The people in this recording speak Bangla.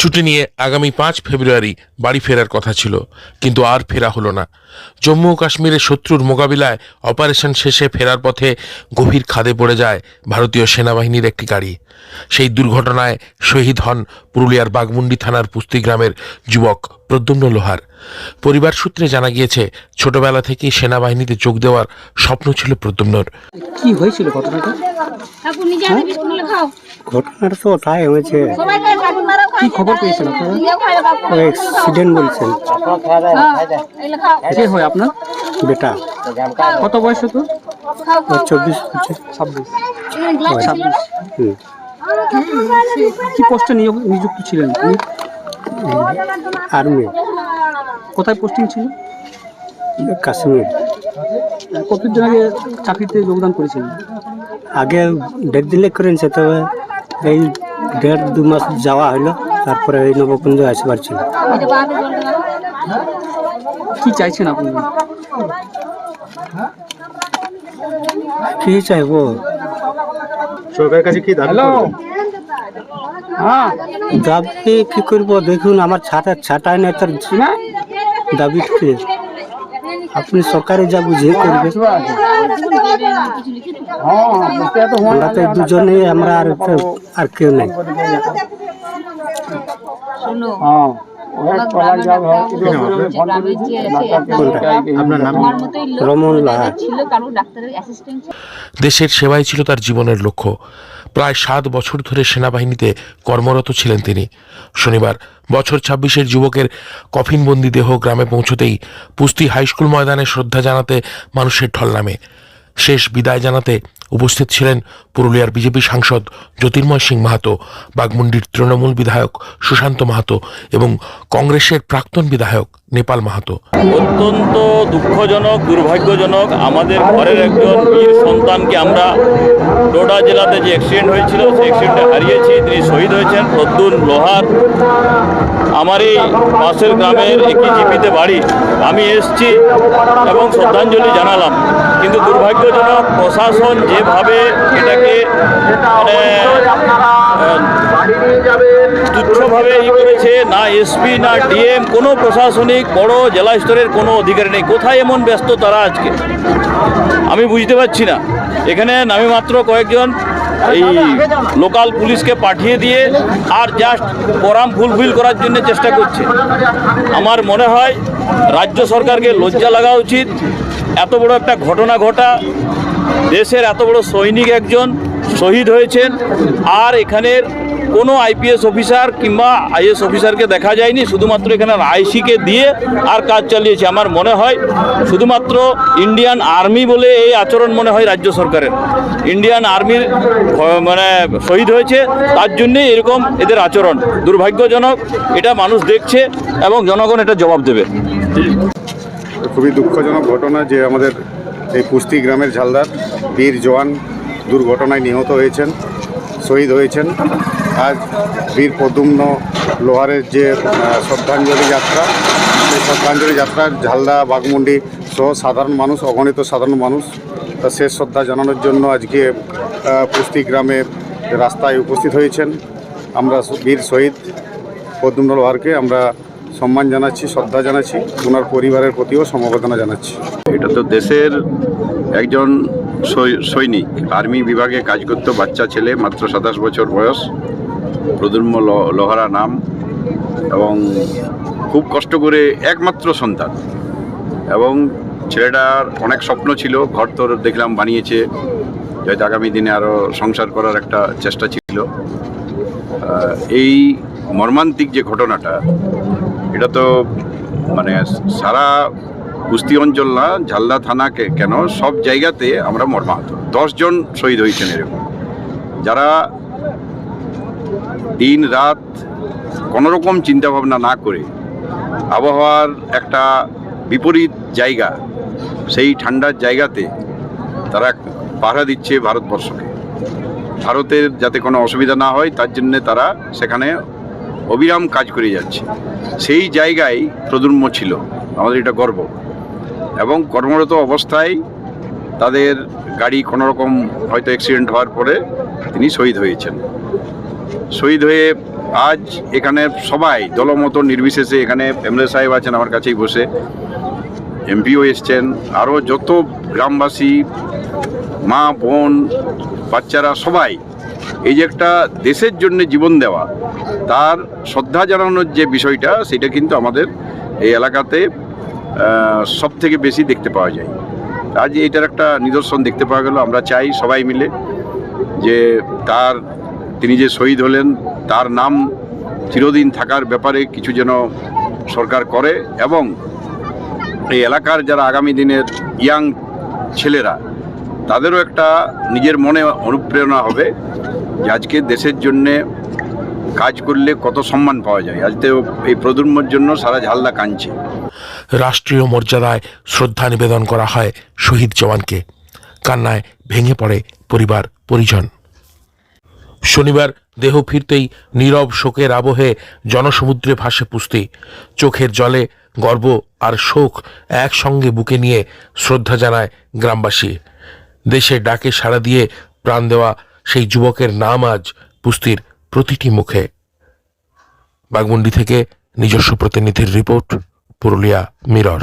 ছুটি নিয়ে আগামী পাঁচ ফেব্রুয়ারি বাড়ি ফেরার কথা ছিল কিন্তু আর ফেরা হলো না। জম্মু ও কাশ্মীরের শত্রুর মোকাবিলায় অপারেশন শেষে ফেরার পথে গভীর খাদে পড়ে যায় ভারতীয় সেনাবাহিনীর একটি গাড়ি। সেই দুর্ঘটনায় শহীদ হন পুরুলিয়ার বাগমুন্ডি থানার পুস্তি গ্রামের যুবক প্রদ্যুম্ন লোহার। পরিবার সূত্রে জানা গিয়েছে ছোটবেলা থেকেই সেনাবাহিনীতে যোগ দেওয়ার স্বপ্ন ছিল প্রদ্যুম্নর। কি হয়েছিল ঘটনাটা? ঘটনাটা তো ওটাই হয়েছে। কি খবর পেয়েছেন আপনারা? অ্যাক্সিডেন্ট বলছেন। হ্যাঁ। কে হয় আপনার? বেটা। কত বয়স হতো চব্বিশ ছাব্বিশ। হুম। কি পোস্টে নিয়োগ নিযুক্ত ছিলেন আর্মি। কোথায় পোস্টিং ছিল? কাশ্মীর। কতদিন আগে চাকরিতে যোগদান করেছিলেন? আগে দেড় দিলে করেছে তবে এই দেড় দু মাস যাওয়া হলো তারপরে এই নবকুঞ্জ আসতে পারছিল কি চাইছেন আপনি? কি চাইব? সরকারের কাছে কি দাবি হ্যাঁ। দাবি কি করব? দেখুন আমার ছাটা ছাটাই নাই তার দাবি কি? আপনি সরকারে যা বুঝিয়ে করবে আমরা তো দুজনে আমরা আর আর কেউ নেই। হ্যাঁ দেশের সেবাই ছিল তার জীবনের লক্ষ্য। প্রায় সাত বছর ধরে সেনাবাহিনীতে কর্মরত ছিলেন তিনি। শনিবার বছর ছাব্বিশের যুবকের কফিনবন্দি দেহ গ্রামে পৌঁছতেই পুস্তি হাইস্কুল ময়দানে শ্রদ্ধা জানাতে মানুষের ঢল নামে। শেষ বিদায় জানাতে উপস্থিত ছিলেন পুরুলিয়ার বিজেপি সাংসদ জ্যোতির্ময় সিং মাহাতো বাগমুন্ডির তৃণমূল বিধায়ক সুশান্ত মাহাতো এবং কংগ্রেসের প্রাক্তন বিধায়ক নেপাল মাহাতো। অত্যন্ত দুঃখজনক, দুর্ভাগ্যজনক আমাদের ঘরের একজন বীর সন্তানকে আমরা ডোডা জেলাতে যে অ্যাক্সিডেন্ট হয়েছিল, সেই অ্যাক্সিডেন্টে হারিয়েছি। তিনি শহীদ হয়েছেন। প্রদ্যুন লোহার আমার এই পাশের গ্রামের একই জিপিতে বাড়ি। আমি এসছি এবং শ্রদ্ধাঞ্জলি জানালাম। কিন্তু দুর্ভাগ্যজনক প্রশাসন যেভাবে এটাকে মানে তুচ্ছভাবে ই করেছে, না এসপি, না ডিএম, কোনো প্রশাসনিক বড় জেলা স্তরের কোনো অধিকারী নেই। কোথায় এমন ব্যস্ত তারা আজকে? আমি বুঝতে পারছি না। এখানে নামে মাত্র কয়েকজন এই লোকাল পুলিশকে পাঠিয়ে দিয়ে আর জাস্ট করাম ফুলফিল করার জন্য চেষ্টা করছে। আমার মনে হয় রাজ্য সরকারকে লজ্জা লাগা উচিত। এত বড় একটা ঘটনা ঘটা। দেশের এত বড় সৈনিক একজন শহীদ হয়েছেন। আর এখানের কোনো আইপিএস অফিসার কিংবা আইএস অফিসারকে দেখা যায়নি। শুধুমাত্র এখানে আইসিকে দিয়ে আর কাজ চালিয়েছে। আমার মনে হয় শুধুমাত্র ইন্ডিয়ান আর্মি বলে এই আচরণ মনে হয় রাজ্য সরকারের। ইন্ডিয়ান আর্মির মানে শহীদ হয়েছে, তার জন্যেই এরকম এদের আচরণ। দুর্ভাগ্যজনক এটা মানুষ দেখছে এবং জনগণ এটা জবাব দেবে। খুবই দুঃখজনক ঘটনা যে আমাদের এই পুস্তি গ্রামের ঝালদার বীর জওয়ান দুর্ঘটনায় নিহত হয়েছেন, শহীদ হয়েছেন। আজ বীর প্রদ্যুম্ন লোহারের যে শ্রদ্ধাঞ্জলি যাত্রা, সেই শ্রদ্ধাঞ্জলি যাত্রা ঝালদা বাগমুন্ডি সহ সাধারণ মানুষ, অগণিত সাধারণ মানুষ তার শেষ শ্রদ্ধা জানানোর জন্য আজকে পুস্তি গ্রামের রাস্তায় উপস্থিত হয়েছেন। আমরা বীর শহীদ প্রদ্যুম্ন লোহারকে আমরা সম্মান জানাচ্ছি, শ্রদ্ধা জানাচ্ছি, ওনার পরিবারের প্রতিও সমবেদনা জানাচ্ছি। এটা তো দেশের একজন সৈনিক, আর্মি বিভাগে কাজ করতো, বাচ্চা ছেলে, মাত্র সাতাশ বছর বয়স প্রদুর্ম ল- লোহারা নাম, এবং খুব কষ্ট করে একমাত্র সন্তান। এবং ছেলেটার অনেক স্বপ্ন ছিল, ঘর তোর দেখলাম বানিয়েছে, হয়তো আগামী দিনে আরও সংসার করার একটা চেষ্টা ছিল। এই মর্মান্তিক যে ঘটনাটা এটা তো মানে সারা কুস্তি অঞ্চল না, ঝালদা থানাকে কেন সব জায়গাতে আমরা মর্মাহত। দশজন শহীদ হয়েছেন এরকম। যারা দিন রাত কোনোরকম চিন্তাভাবনা না করে আবহাওয়ার একটা বিপরীত জায়গা, সেই ঠান্ডার জায়গাতে তারা পাহারা দিচ্ছে ভারতবর্ষকে। ভারতের যাতে কোনো অসুবিধা না হয়, তার জন্যে তারা সেখানে অবিরাম কাজ করে যাচ্ছে। সেই জায়গায় প্রদুর্ম ছিল। আমাদের এটা গর্ব। এবং কর্মরত অবস্থায় তাদের গাড়ি কোনো রকম হয়তো অ্যাক্সিডেন্ট হওয়ার পরে তিনি শহীদ হয়েছেন। শহীদ হয়ে আজ এখানে সবাই দলমত নির্বিশেষে এখানে এমএলএ সাহেব আছেন আমার কাছেই বসে। এমপিও এসছেন। আরও যত গ্রামবাসী, মা, বোন, বাচ্চারা সবাই, এই যে একটা দেশের জন্য জীবন দেওয়া তার শ্রদ্ধা জানানোর যে বিষয়টা, সেটা কিন্তু আমাদের এই এলাকাতে সব থেকে বেশি দেখতে পাওয়া যায়। আজ এটার একটা নিদর্শন দেখতে পাওয়া গেল। আমরা চাই সবাই মিলে যে তার, তিনি যে শহীদ হলেন, তার নাম চিরদিন থাকার ব্যাপারে কিছু যেন সরকার করে এবং এই এলাকার যারা আগামী দিনের ইয়াং ছেলেরা, তাদেরও একটা নিজের মনে অনুপ্রেরণা হবে যে আজকে দেশের জন্যে কাজ করলে কত সম্মান পাওয়া যায়। আজ তো এই প্রজন্মের জন্য সারা ঝালদা কাঁদছে। রাষ্ট্রীয় মর্যাদায় শ্রদ্ধা নিবেদন করা হয় শহীদ জওয়ানকে। কান্নায় ভেঙে পড়ে পরিবার, পরিজন। শনিবার দেহ ফিরতেই নীরব শোকের আবহে জনসমুদ্রে ভাসে পুস্তি চোখের জলে গর্ব আর শোক একসঙ্গে বুকে নিয়ে শ্রদ্ধা জানায় গ্রামবাসী। দেশের ডাকে সাড়া দিয়ে প্রাণ দেওয়া সেই যুবকের নাম আজ পুস্তির প্রতিটি মুখে বাগমুন্ডি থেকে নিজস্ব প্রতিনিধির রিপোর্ট পুরুলিয়া মিরর।